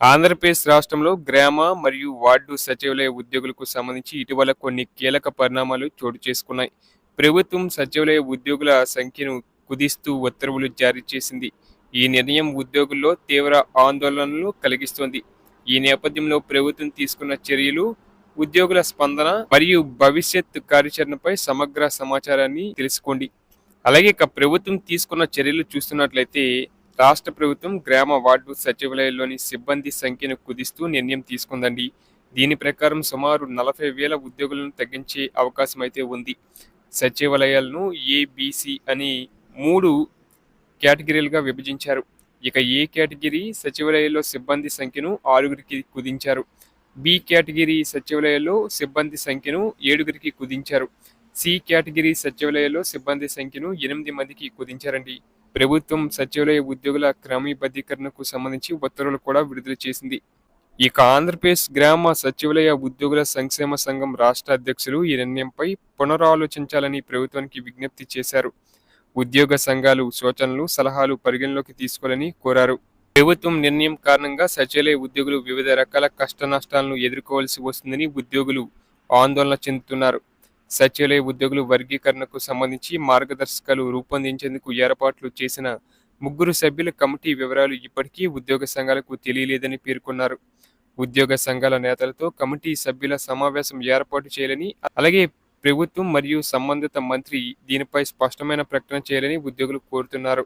ఆంధ్రప్రదేశ్ రాష్ట్రంలో గ్రామ మరియు వార్డు సచివాలయ ఉద్యోగులకు సంబంధించి ఇటీవల కొన్ని కీలక పరిణామాలు చోటు చేసుకున్నాయి. ప్రభుత్వం సచివాలయ ఉద్యోగుల సంఖ్యను కుదిస్తూ ఉత్తర్వులు జారీ చేసింది. ఈ నిర్ణయం ఉద్యోగుల్లో తీవ్ర ఆందోళనలు కలిగిస్తోంది. ఈ నేపథ్యంలో ప్రభుత్వం తీసుకున్న చర్యలు ఉద్యోగుల స్పందన మరియు భవిష్యత్ కార్యాచరణపై సమగ్ర సమాచారాన్ని తెలుసుకోండి. అలాగే ఇక ప్రభుత్వం తీసుకున్న చర్యలు చూస్తున్నట్లయితే రాష్ట్ర ప్రభుత్వం గ్రామ వార్డు సచివాలయాల్లోని సిబ్బంది సంఖ్యను కుదిస్తూ నిర్ణయం తీసుకుందండి. దీని ప్రకారం సుమారు నలభై వేల ఉద్యోగులను తగ్గించే అవకాశం అయితే ఉంది. సచివాలయాలను ఏబిసి అని మూడు కేటగిరీలుగా విభజించారు. ఇక ఏ కేటగిరీ సచివాలయాల్లో సిబ్బంది సంఖ్యను ఆరుగురికి కుదించారు? బి కేటగిరీ సచివాలయాల్లో సిబ్బంది సంఖ్యను ఏడుగురికి కుదించారు. సి కేటగిరీ సచివాలయాల్లో సిబ్బంది సంఖ్యను ఎనిమిది మందికి కుదించారండి. ప్రభుత్వం సచివాలయ ఉద్యోగుల క్రమబద్ధీకరణకు సంబంధించి ఉత్తర్వులు కూడా విడుదల చేసింది. ఇక ఆంధ్రప్రదేశ్ గ్రామ సచివాలయ ఉద్యోగుల సంక్షేమ సంఘం రాష్ట్ర అధ్యక్షులు ఈ నిర్ణయంపై పునరాలోచించాలని ప్రభుత్వానికి విజ్ఞప్తి చేశారు. ఉద్యోగ సంఘాలు సూచనలు సలహాలు పరిగణలోకి తీసుకోవాలని కోరారు. ప్రభుత్వం నిర్ణయం కారణంగా సచివాలయ ఉద్యోగులు వివిధ రకాల కష్ట నష్టాలను ఎదుర్కోవాల్సి వస్తుందని ఉద్యోగులు ఆందోళన చెందుతున్నారు. సచివాలయ ఉద్యోగులు వర్గీకరణకు సంబంధించి మార్గదర్శకాలు రూపొందించేందుకు ఏర్పాట్లు చేసిన ముగ్గురు సభ్యుల కమిటీ వివరాలు ఇప్పటికీ ఉద్యోగ సంఘాలకు తెలియలేదని పేర్కొన్నారు. ఉద్యోగ సంఘాల నేతలతో కమిటీ సభ్యుల సమావేశం ఏర్పాటు చేయాలని అలాగే ప్రభుత్వం మరియు సంబంధిత మంత్రి దీనిపై స్పష్టమైన ప్రకటన చేయాలని ఉద్యోగులు కోరుతున్నారు.